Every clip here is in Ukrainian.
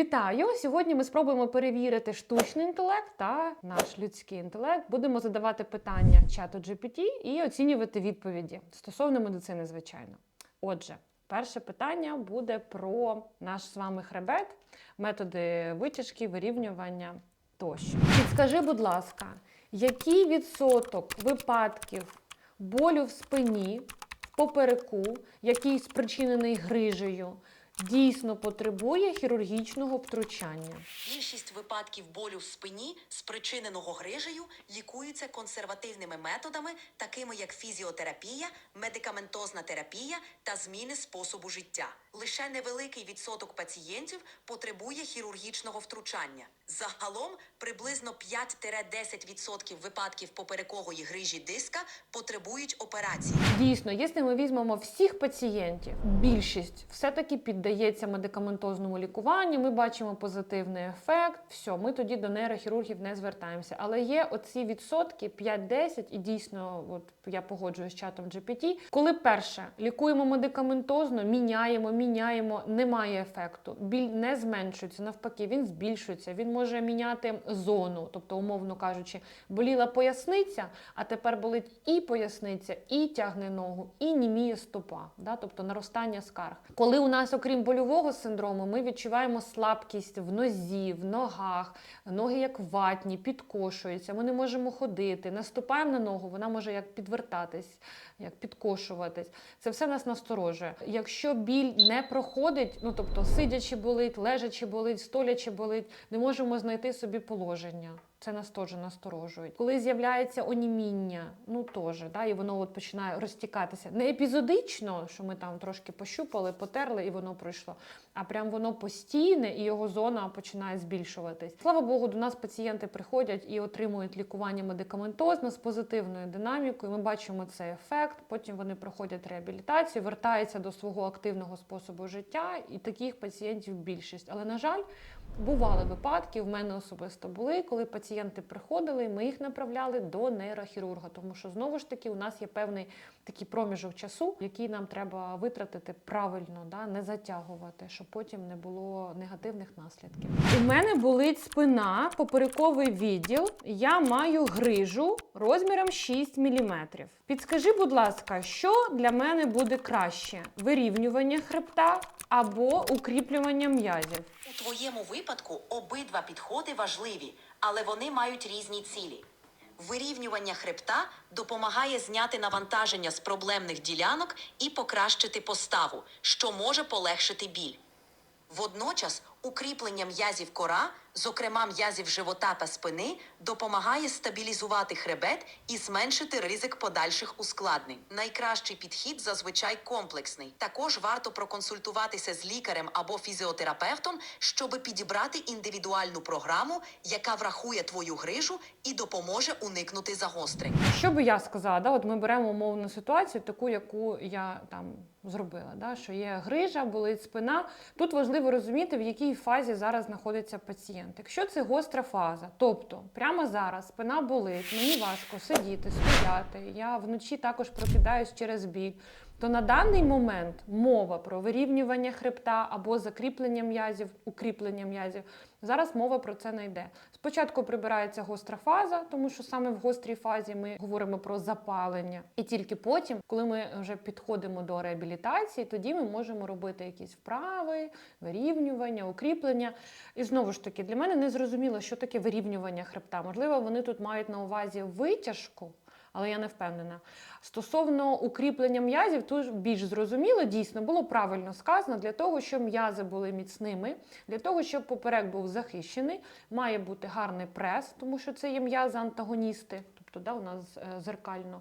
Вітаю! Сьогодні ми спробуємо перевірити штучний інтелект та наш людський інтелект. Будемо задавати питання чату GPT і оцінювати відповіді стосовно медицини, звичайно. Отже, перше питання буде про наш з вами хребет, методи витяжки, вирівнювання тощо. Підскажи, будь ласка, який відсоток випадків болю в спині, попереку, який спричинений грижею, дійсно потребує хірургічного втручання? Більшість випадків болю в спині, спричиненого грижею, лікуються консервативними методами, такими як фізіотерапія, медикаментозна терапія та зміни способу життя. Лише невеликий відсоток пацієнтів потребує хірургічного втручання. Загалом приблизно 5-10% випадків поперекової грижі диска потребують операції. Дійсно, якщо ми візьмемо всіх пацієнтів, більшість все-таки піддається медикаментозному лікуванню. Ми бачимо позитивний ефект. Все, ми тоді до нейрохірургів не звертаємося. Але є оці відсотки 5-10, і дійсно, от я погоджуюсь з чатом GPT, коли перше лікуємо медикаментозно, міняємо, міняємо, немає ефекту. Біль не зменшується, навпаки, він збільшується. Він може міняти зону, тобто, умовно кажучи, боліла поясниця, а тепер болить і поясниця, і тягне ногу, і німіє стопа, да? тобто наростання скарг. Коли у нас, окрім больового синдрому, ми відчуваємо слабкість в нозі, в ногах, ноги як ватні, підкошуються, ми не можемо ходити, наступаємо на ногу, вона може як підвертатись, як підкошуватись. Це все нас насторожує. Якщо біль не проходить, ну тобто сидячи болить, лежачи болить, столячи болить, не можемо знайти собі положення. Це нас теж насторожує. Коли з'являється оніміння, ну теж, да, і воно от починає розтікатися. Не епізодично, що ми там трошки пощупали, потерли, і воно пройшло. А прям воно постійне, і його зона починає збільшуватись. Слава Богу, до нас пацієнти приходять і отримують лікування медикаментозно з позитивною динамікою. Ми бачимо цей ефект. Потім вони проходять реабілітацію, вертаються до свого активного способу життя, і таких пацієнтів більшість. Але на жаль. Бували випадки, в мене особисто були, коли пацієнти приходили, ми їх направляли до нейрохірурга, тому що знову ж таки у нас є певний такий проміжок часу, який нам треба витратити правильно, да, не затягувати, щоб потім не було негативних наслідків. У мене болить спина, поперековий відділ. Я маю грижу розміром 6 мм. Підскажи, будь ласка, що для мене буде краще: вирівнювання хребта або укріплювання м'язів? У твоєму випадку обидва підходи важливі, але вони мають різні цілі. Вирівнювання хребта допомагає зняти навантаження з проблемних ділянок і покращити поставу, що може полегшити біль. Водночас укріплення м'язів кора, зокрема м'язів живота та спини, допомагає стабілізувати хребет і зменшити ризик подальших ускладнень. Найкращий підхід зазвичай комплексний. Також варто проконсультуватися з лікарем або фізіотерапевтом, щоб підібрати індивідуальну програму, яка врахує твою грижу і допоможе уникнути загострень. Що би я сказала? От ми беремо умовну ситуацію, таку, яку я там зробила. Да? Що є грижа, болить спина. Тут важливо розуміти, в якій фазі зараз знаходиться пацієнт. Якщо це гостра фаза, тобто прямо зараз спина болить, мені важко сидіти, стояти, я вночі також прокидаюсь через біль. То на даний момент мова про вирівнювання хребта або закріплення м'язів, укріплення м'язів. Зараз мова про це не йде. Спочатку прибирається гостра фаза, тому що саме в гострій фазі ми говоримо про запалення. І тільки потім, коли ми вже підходимо до реабілітації, тоді ми можемо робити якісь вправи, вирівнювання, укріплення. І знову ж таки, для мене не зрозуміло, що таке вирівнювання хребта. Можливо, вони тут мають на увазі витяжку. Але я не впевнена. Стосовно укріплення м'язів, тут більш зрозуміло, дійсно було правильно сказано для того, щоб м'язи були міцними, для того, щоб поперек був захищений, має бути гарний прес, тому що це є м'язи-антагоністи, тобто да, у нас е, зеркально.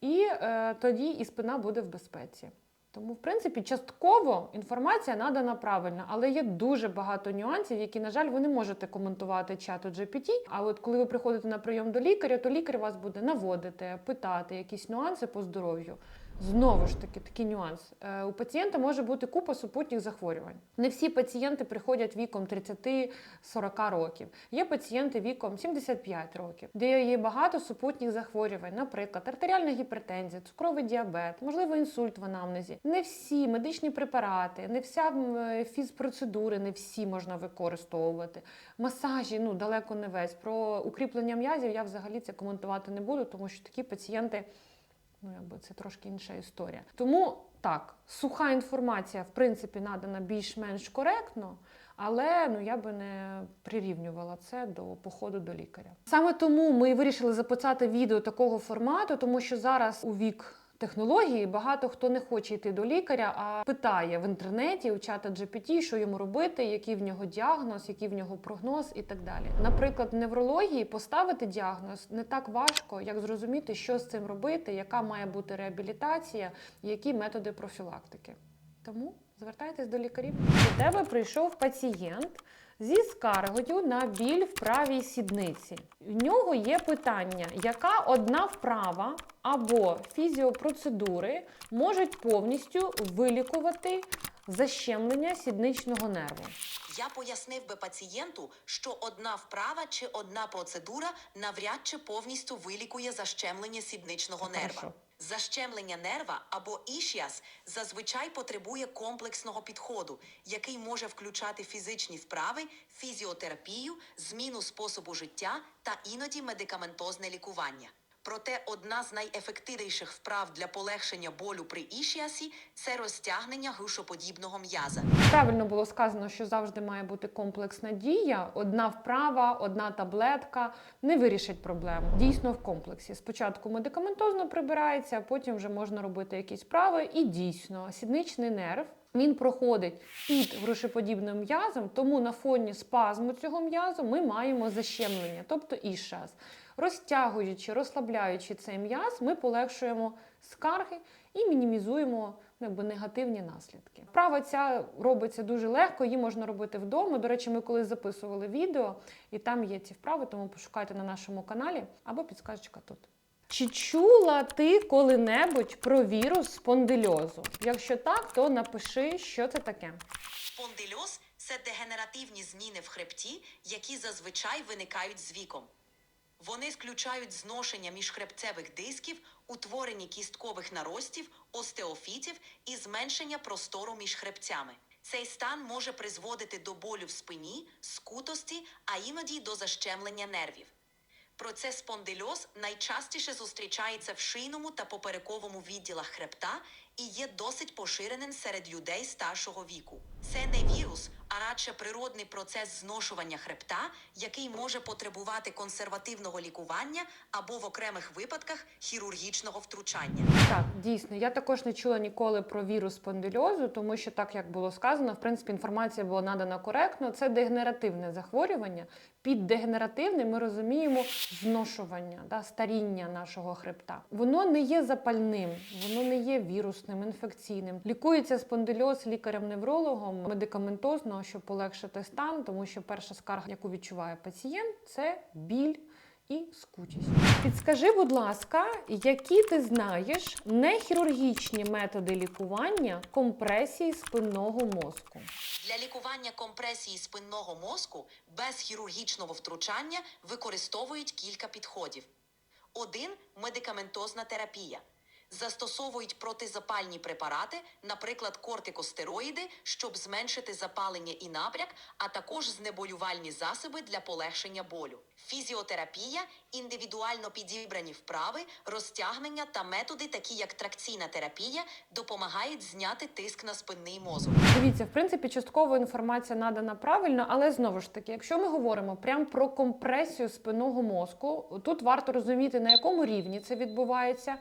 І е, тоді і спина буде в безпеці. Тому, в принципі, частково інформація надана правильно, але є дуже багато нюансів, які, на жаль, ви не можете коментувати чату GPT. А от коли ви приходите на прийом до лікаря, то лікар вас буде наводити, питати якісь нюанси по здоров'ю. Знову ж таки, такий нюанс. Е, У пацієнта може бути купа супутніх захворювань. Не всі пацієнти приходять віком 30-40 років. Є пацієнти віком 75 років, де є багато супутніх захворювань, наприклад, артеріальна гіпертензія, цукровий діабет, можливо, інсульт в анамнезі. Не всі медичні препарати, не вся е, фізпроцедури, не всі можна використовувати. Масажі, ну далеко не весь. Про укріплення м'язів я взагалі це коментувати не буду, тому що такі пацієнти. Ну, якби це трошки інша історія. Тому так, суха інформація, в принципі, надана більш-менш коректно, але ну я би не прирівнювала це до походу до лікаря. Саме тому ми вирішили записати відео такого формату, тому що зараз у вік. Технології багато хто не хоче йти до лікаря, а питає в інтернеті у чата GPT, що йому робити, який в нього діагноз, який в нього прогноз і так далі. Наприклад, в неврології поставити діагноз не так важко, як зрозуміти, що з цим робити, яка має бути реабілітація, які методи профілактики. Тому звертайтесь до лікарів. До тебе прийшов пацієнт зі скаргою на біль в правій сідниці. В нього є питання, яка одна вправа або фізіопроцедури можуть повністю вилікувати защемлення сідничного нерву. Я пояснив би пацієнту, що одна вправа чи одна процедура навряд чи повністю вилікує защемлення сідничного нерва. Хорошо. Защемлення нерва або ішіас зазвичай потребує комплексного підходу, який може включати фізичні вправи, фізіотерапію, зміну способу життя та іноді медикаментозне лікування. Проте одна з найефективніших вправ для полегшення болю при ішіасі це розтягнення грушоподібного м'яза. Правильно було сказано, що завжди має бути комплексна дія. Одна вправа, одна таблетка не вирішить проблему. Дійсно в комплексі. Спочатку медикаментозно прибирається, а потім вже можна робити якісь вправи. І дійсно, сідничний нерв. Він проходить під грушеподібним м'язом, тому на фоні спазму цього м'язу ми маємо защемлення, тобто ішас. Розтягуючи, розслабляючи цей м'яз, ми полегшуємо скарги і мінімізуємо ну, якби, негативні наслідки. Вправа ця робиться дуже легко, її можна робити вдома. До речі, ми колись записували відео, і там є ці вправи, тому пошукайте на нашому каналі або підсказочка тут. Чи чула ти коли-небудь про вірус спондильозу? Якщо так, то напиши, що це таке. Спондильоз це дегенеративні зміни в хребті, які зазвичай виникають з віком. Вони включають зношення міжхребцевих дисків, утворення кісткових наростів, остеофітів і зменшення простору між хребцями. Цей стан може призводити до болю в спині, скутості, а іноді до защемлення нервів. Процес спондильоз найчастіше зустрічається в шийному та поперековому відділах хребта і є досить поширеним серед людей старшого віку. Це не вірус, а радше природний процес зношування хребта, який може потребувати консервативного лікування або в окремих випадках хірургічного втручання. Так, дійсно, я також не чула ніколи про вірус спондильозу, тому що так як було сказано, в принципі, інформація була надана коректно. Це дегенеративне захворювання. Під дегенеративним ми розуміємо зношування, да, старіння нашого хребта. Воно не є запальним, воно не є вірусним, інфекційним. Лікується спондильоз лікарем-неврологом медикаментозно, щоб полегшити стан, тому що перша скарга, яку відчуває пацієнт, це біль і скутість. Підскажи, будь ласка, які ти знаєш нехірургічні методи лікування компресії спинного мозку? Для лікування компресії спинного мозку без хірургічного втручання використовують кілька підходів. Один медикаментозна терапія. Застосовують протизапальні препарати, наприклад, кортикостероїди, щоб зменшити запалення і напряг, а також знеболювальні засоби для полегшення болю. Фізіотерапія, індивідуально підібрані вправи, розтягнення та методи, такі як тракційна терапія, допомагають зняти тиск на спинний мозок. Дивіться, в принципі, частково інформація надана правильно, але знову ж таки, якщо ми говоримо прямо про компресію спинного мозку, тут варто розуміти, на якому рівні це відбувається.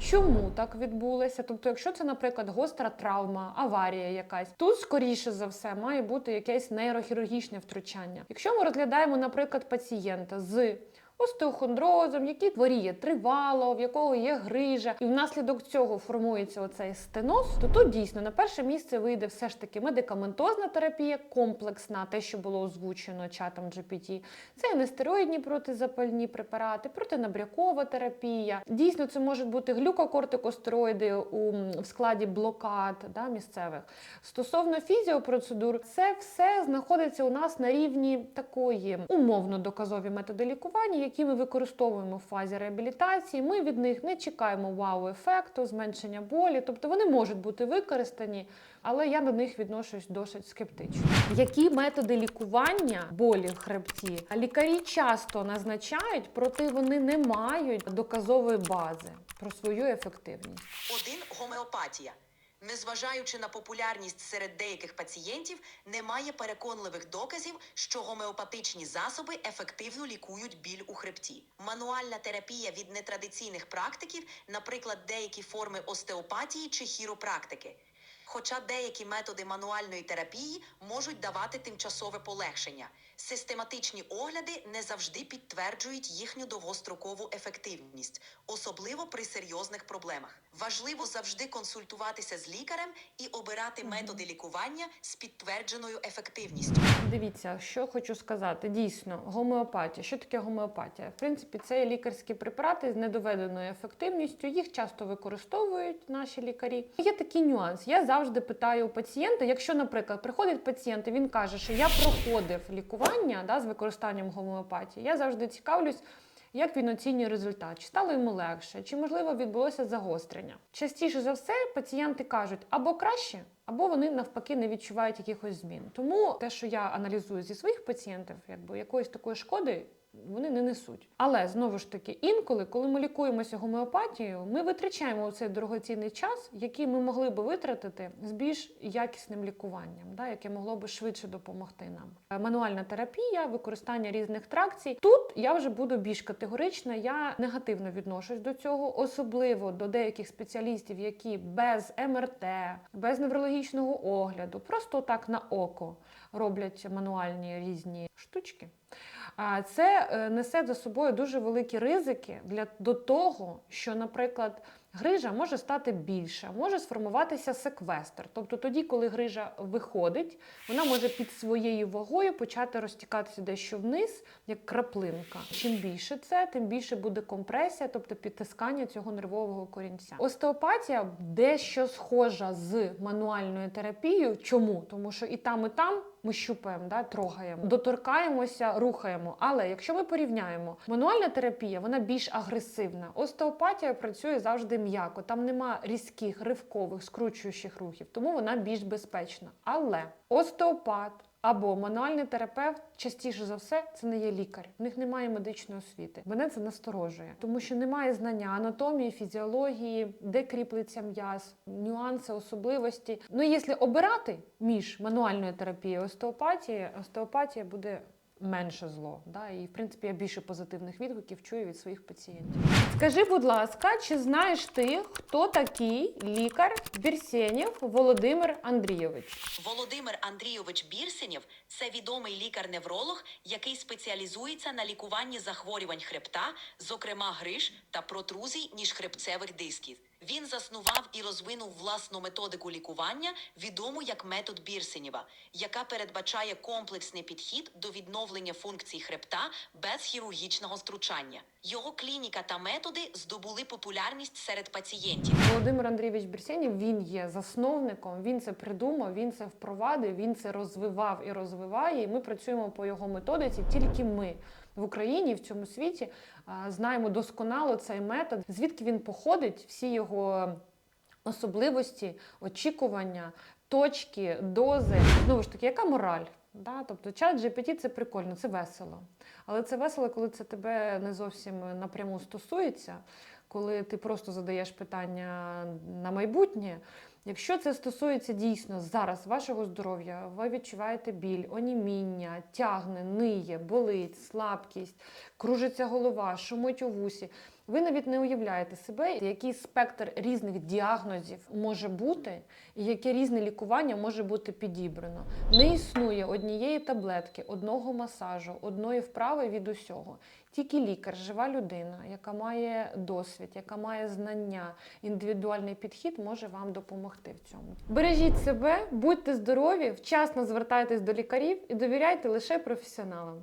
Чому так відбулося? Тобто, якщо це, наприклад, гостра травма, аварія якась, тут скоріше за все має бути якесь нейрохірургічне втручання. Якщо ми розглядаємо, наприклад, пацієнта з остеохондрозом, який хворіє тривало, в якого є грижа, і внаслідок цього формується оцей стеноз, то тут дійсно на перше місце вийде все ж таки медикаментозна терапія, комплексна, те, що було озвучено чатом GPT. Це і нестероїдні протизапальні препарати, протинабрякова терапія. Дійсно, це можуть бути глюкокортикостероїди у в складі блокад да, місцевих. Стосовно фізіопроцедур, це все знаходиться у нас на рівні такої умовно доказові методи лікування, які ми використовуємо в фазі реабілітації. Ми від них не чекаємо вау-ефекту, зменшення болі, тобто вони можуть бути використані, але я до них відношусь досить скептично. Які методи лікування болі в хребті лікарі часто назначають, проте вони не мають доказової бази про свою ефективність. Один гомеопатія. Незважаючи на популярність серед деяких пацієнтів, немає переконливих доказів, що гомеопатичні засоби ефективно лікують біль у хребті. Мануальна терапія від нетрадиційних практиків, наприклад, деякі форми остеопатії чи хіропрактики. Хоча деякі методи мануальної терапії можуть давати тимчасове полегшення, систематичні огляди не завжди підтверджують їхню довгострокову ефективність, особливо при серйозних проблемах. Важливо завжди консультуватися з лікарем і обирати методи лікування з підтвердженою ефективністю. Дивіться, що хочу сказати. Дійсно, гомеопатія. Що таке гомеопатія? В принципі, це лікарські препарати з недоведеною ефективністю. Їх часто використовують наші лікарі. Є такий нюанс. Я завжди питаю у пацієнта, якщо, наприклад, приходить пацієнт і він каже, що я проходив лікування да, з використанням гомеопатії, я завжди цікавлюсь. Як він оцінює результат? Чи стало йому легше, чи можливо відбулося загострення? Частіше за все, пацієнти кажуть або краще, або вони навпаки не відчувають якихось змін. Тому те, що я аналізую зі своїх пацієнтів, якби якоїсь такої шкоди. Вони не несуть. Але знову ж таки, інколи, коли ми лікуємося гомеопатією, ми витрачаємо цей дорогоцінний час, який ми могли би витратити з більш якісним лікуванням, да, яке могло би швидше допомогти нам. Е, Мануальна терапія, використання різних тракцій. Тут я вже буду більш категорична. Я негативно відношусь до цього, особливо до деяких спеціалістів, які без МРТ, без неврологічного огляду, просто так на око роблять мануальні різні штучки. Це е, несе за собою дуже великі ризики для до того, що, наприклад, грижа може стати більша, може сформуватися секвестр. Тобто тоді, коли грижа виходить, вона може під своєю вагою почати розтікатися дещо вниз, як краплинка. Чим більше це, тим більше буде компресія, тобто підтискання цього нервового корінця. Остеопатія дещо схожа з мануальною терапією. Чому? Тому що і там, і там ми щупаємо, да, трогаємо, доторкаємося, рухаємо. Але якщо ми порівняємо, мануальна терапія вона більш агресивна. Остеопатія працює завжди м'яко. Там нема різких, ривкових, скручуючих рухів, тому вона більш безпечна. Але остеопат. Або мануальний терапевт частіше за все це не є лікар. В них немає медичної освіти. Мене це насторожує, тому що немає знання анатомії, фізіології, де кріплеться м'яз, нюанси, особливості. Ну, якщо обирати між мануальною терапією і остеопатією, остеопатія буде менше зло. Да? І в принципі я більше позитивних відгуків чую від своїх пацієнтів. Скажи, будь ласка, чи знаєш ти, хто такий лікар Бірсєнєв Володимир Андрійович? Володимир Андрійович Бірсенєв це відомий лікар-невролог, який спеціалізується на лікуванні захворювань хребта, зокрема гриж та протрузій міжхребцевих дисків. Він заснував і розвинув власну методику лікування, відому як метод Бірсенєва, яка передбачає комплексний підхід до відновлення функцій хребта без хірургічного втручання. Його клініка та методи здобули популярність серед пацієнтів. Володимир Андрійович Бірсєнєв, він є засновником, він це придумав, він це впровадив, він це розвивав і розвиває. І ми працюємо по його методиці. Тільки ми в Україні в цьому світі знаємо досконало цей метод, звідки він походить, всі його особливості, очікування, точки, дози. Знову ж таки, яка мораль? Да? Тобто чат GPT це прикольно, це весело. Але це весело, коли це тебе не зовсім напряму стосується, коли ти просто задаєш питання на майбутнє. Якщо це стосується дійсно зараз вашого здоров'я, ви відчуваєте біль, оніміння, тягне, ниє, болить, слабкість, кружиться голова, шумить у вусі. Ви навіть не уявляєте себе, який спектр різних діагнозів може бути, і яке різне лікування може бути підібрано. Не існує однієї таблетки, одного масажу, одної вправи від усього. Тільки лікар, жива людина, яка має досвід, яка має знання, індивідуальний підхід може вам допомогти в цьому. Бережіть себе, будьте здорові, вчасно звертайтесь до лікарів і довіряйте лише професіоналам.